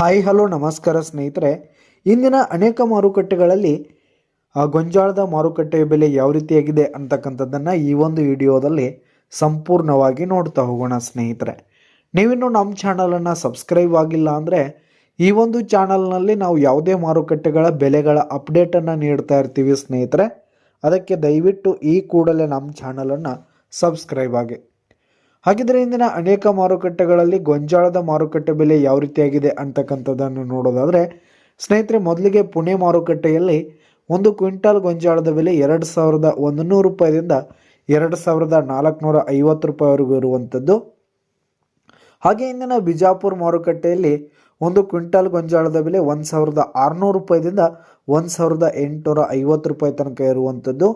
Hi, hello, ನಮಸ್ಕಾರ ಸ್ನೇಹಿತರೆ. ಇಂದಿನ ಅನೇಕ ಮಾರುಕಟ್ಟೆಗಳಲ್ಲಿ ಗೊಂಜಾಳದ ಮಾರುಕಟ್ಟೆಯ ಬೆಲೆ ಯಾವ ರೀತಿಯಾಗಿದೆ ಅಂತಕ್ಕಂಥದ್ದನ್ನು ಈ ಒಂದು ವಿಡಿಯೋದಲ್ಲಿ ಸಂಪೂರ್ಣವಾಗಿ ನೋಡ್ತಾ ಹೋಗೋಣ ಸ್ನೇಹಿತರೆ. ನೀವಿನ್ನು ನಮ್ಮ ಚಾನಲನ್ನು ಸಬ್ಸ್ಕ್ರೈಬ್ ಆಗಿಲ್ಲ ಅಂದರೆ, ಈ ಒಂದು ಚಾನಲ್ನಲ್ಲಿ ನಾವು ಯಾವುದೇ ಮಾರುಕಟ್ಟೆಗಳ ಬೆಲೆಗಳ ಅಪ್ಡೇಟನ್ನು ನೀಡ್ತಾ ಇರ್ತೀವಿ ಸ್ನೇಹಿತರೆ. ಅದಕ್ಕೆ ದಯವಿಟ್ಟು ಈ ಕೂಡಲೇ ನಮ್ಮ ಚಾನಲನ್ನು ಸಬ್ಸ್ಕ್ರೈಬ್ ಆಗಿ ಹಾಗಿದ್ರೆ ಇಂದಿನ ಅನೇಕ ಮಾರುಕಟ್ಟೆಗಳಲ್ಲಿ ಗೊಂಜಾಳದ ಮಾರುಕಟ್ಟೆ ಬೆಲೆ ಯಾವ ರೀತಿಯಾಗಿದೆ ಅಂತಕ್ಕಂಥದ್ದನ್ನು ನೋಡೋದಾದರೆ, ಸ್ನೇಹಿತರೆ, ಮೊದಲಿಗೆ ಪುಣೆ ಮಾರುಕಟ್ಟೆಯಲ್ಲಿ ಒಂದು ಕ್ವಿಂಟಾಲ್ ಗೊಂಜಾಳದ ಬೆಲೆ ಎರಡು ಸಾವಿರದ ಒಂದು ನೂರು ರೂಪಾಯಿದಿಂದ ಎರಡು ಸಾವಿರದ ನಾಲ್ಕುನೂರ ಐವತ್ತು ರೂಪಾಯಿವರೆಗೂ ಇರುವಂಥದ್ದು. ಹಾಗೆ ಇಂದಿನ ಬಿಜಾಪುರ ಮಾರುಕಟ್ಟೆಯಲ್ಲಿ ಒಂದು ಕ್ವಿಂಟಾಲ್ ಗೊಂಜಾಳದ ಬೆಲೆ ಒಂದು ಸಾವಿರದ ಆರುನೂರು ರೂಪಾಯಿದಿಂದ ಒಂದು ಸಾವಿರದ ಎಂಟುನೂರ ಐವತ್ತು ರೂಪಾಯಿ ತನಕ ಇರುವಂಥದ್ದು.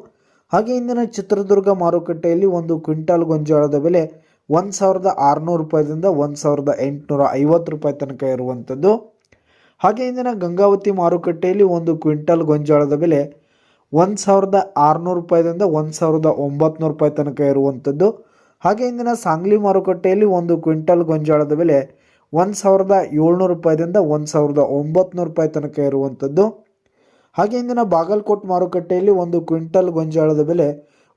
ಹಾಗೆ ಇಂದಿನ ಚಿತ್ರದುರ್ಗ ಮಾರುಕಟ್ಟೆಯಲ್ಲಿ ಒಂದು ಕ್ವಿಂಟಾಲ್ ಗೊಂಜಾಳದ ಬೆಲೆ ಒಂದು ಸಾವಿರದ ಆರುನೂರು ರೂಪಾಯಿದಿಂದ ಒಂದು ಸಾವಿರದ ಎಂಟುನೂರ ಐವತ್ತು ರೂಪಾಯಿ ತನಕ ಇರುವಂಥದ್ದು. ಹಾಗೆ ಇಂದಿನ ಗಂಗಾವತಿ ಮಾರುಕಟ್ಟೆಯಲ್ಲಿ ಒಂದು ಕ್ವಿಂಟಲ್ ಗೊಂಜಾಳದ ಬೆಲೆ ಒಂದು ಸಾವಿರದ ಆರುನೂರು ರೂಪಾಯಿದಿಂದ ಒಂದು ಸಾವಿರದ ಒಂಬತ್ತು ರೂಪಾಯಿ ತನಕ ಇರುವಂಥದ್ದು. ಹಾಗೆ ಇಂದಿನ ಸಾಂಗ್ಲಿ ಮಾರುಕಟ್ಟೆಯಲ್ಲಿ ಒಂದು ಕ್ವಿಂಟಲ್ ಗೊಂಜಾಳದ ಬೆಲೆ ಒಂದು ಸಾವಿರದ ಏಳ್ನೂರು ರೂಪಾಯಿದಿಂದ ಒಂದು ಸಾವಿರದ ಒಂಬತ್ತು ರೂಪಾಯಿ ತನಕ ಇರುವಂಥದ್ದು. ಹಾಗೆ ಇಂದಿನ ಬಾಗಲಕೋಟ್ ಮಾರುಕಟ್ಟೆಯಲ್ಲಿ ಒಂದು ಕ್ವಿಂಟಲ್ ಗೊಂಜಾಳದ ಬೆಲೆ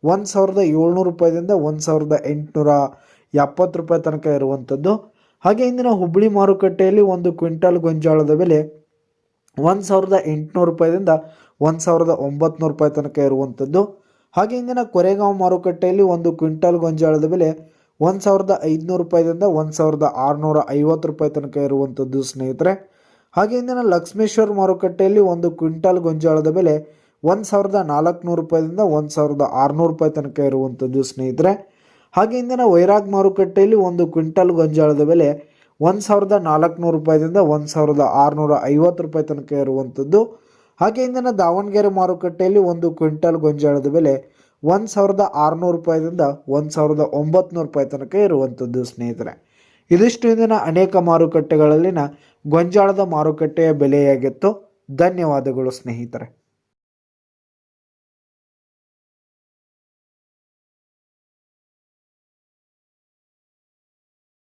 ಒಂದು ಸಾವಿರದ ಏಳ್ನೂರು ರೂಪಾಯಿದಿಂದ ಒಂದು ಸಾವಿರದ ಎಂಟುನೂರ ಎಪ್ಪತ್ತು ರೂಪಾಯಿ ತನಕ ಇರುವಂಥದ್ದು. ಹಾಗೆ ಇಂದಿನ ಹುಬ್ಬಳ್ಳಿ ಮಾರುಕಟ್ಟೆಯಲ್ಲಿ ಒಂದು ಕ್ವಿಂಟಲ್ ಗೊಂಜಾಳದ ಬೆಲೆ ಒಂದು ಸಾವಿರದ ಎಂಟುನೂರು ರೂಪಾಯಿದಿಂದ ಒಂದು ಸಾವಿರದ ಒಂಬತ್ತು ರೂಪಾಯಿ ತನಕ ಇರುವಂಥದ್ದು. ಹಾಗೆ ಇಂದಿನ ಕೊರೆಗಾಂವ್ ಮಾರುಕಟ್ಟೆಯಲ್ಲಿ ಒಂದು ಕ್ವಿಂಟಲ್ ಗೊಂಜಾಳದ ಬೆಲೆ ಒಂದು ಸಾವಿರದ ಐದುನೂರು ರೂಪಾಯಿದಿಂದ ಒಂದು ಸಾವಿರದ ಆರುನೂರ ಐವತ್ತು ರೂಪಾಯಿ ತನಕ ಇರುವಂಥದ್ದು ಸ್ನೇಹಿತರೆ. ಹಾಗೆ ಇಂದಿನ ಲಕ್ಷ್ಮೇಶ್ವರ ಮಾರುಕಟ್ಟೆಯಲ್ಲಿ ಒಂದು ಕ್ವಿಂಟಲ್ ಗೊಂಜಾಳದ ಬೆಲೆ ಒಂದು ಸಾವಿರದ ನಾಲ್ಕುನೂರು ರೂಪಾಯಿದಿಂದ ಒಂದು ಸಾವಿರದ ಆರುನೂರು ರೂಪಾಯಿ ತನಕ ಇರುವಂಥದ್ದು ಸ್ನೇಹಿತರೆ. ಹಾಗೆ ಇಂದಿನ ವೈರಾಗ್ ಮಾರುಕಟ್ಟೆಯಲ್ಲಿ ಒಂದು ಕ್ವಿಂಟಲ್ ಗೊಂಜಾಳದ ಬೆಲೆ ಒಂದು ಸಾವಿರದ ನಾಲ್ಕುನೂರು ರೂಪಾಯಿದಿಂದ ಒಂದು ಸಾವಿರದ ಆರುನೂರ ಐವತ್ತು ರೂಪಾಯಿ ತನಕ ಇರುವಂಥದ್ದು ಹಾಗೆ ಇಂದಿನ ದಾವಣಗೆರೆ ಮಾರುಕಟ್ಟೆಯಲ್ಲಿ ಒಂದು ಕ್ವಿಂಟಲ್ ಗೊಂಜಾಳದ ಬೆಲೆ ಒಂದು ಸಾವಿರದ ಆರುನೂರು ರೂಪಾಯಿದಿಂದ ಒಂದು ಸಾವಿರದ ಒಂಬತ್ತು ರೂಪಾಯಿ ತನಕ ಇರುವಂಥದ್ದು ಸ್ನೇಹಿತರೆ. ಇದಿಷ್ಟು ಇಂದಿನ ಅನೇಕ ಮಾರುಕಟ್ಟೆಗಳಲ್ಲಿನ ಗೊಂಜಾಳದ ಮಾರುಕಟ್ಟೆಯ ಬೆಲೆಯಾಗಿತ್ತು. ಧನ್ಯವಾದಗಳು ಸ್ನೇಹಿತರೆ.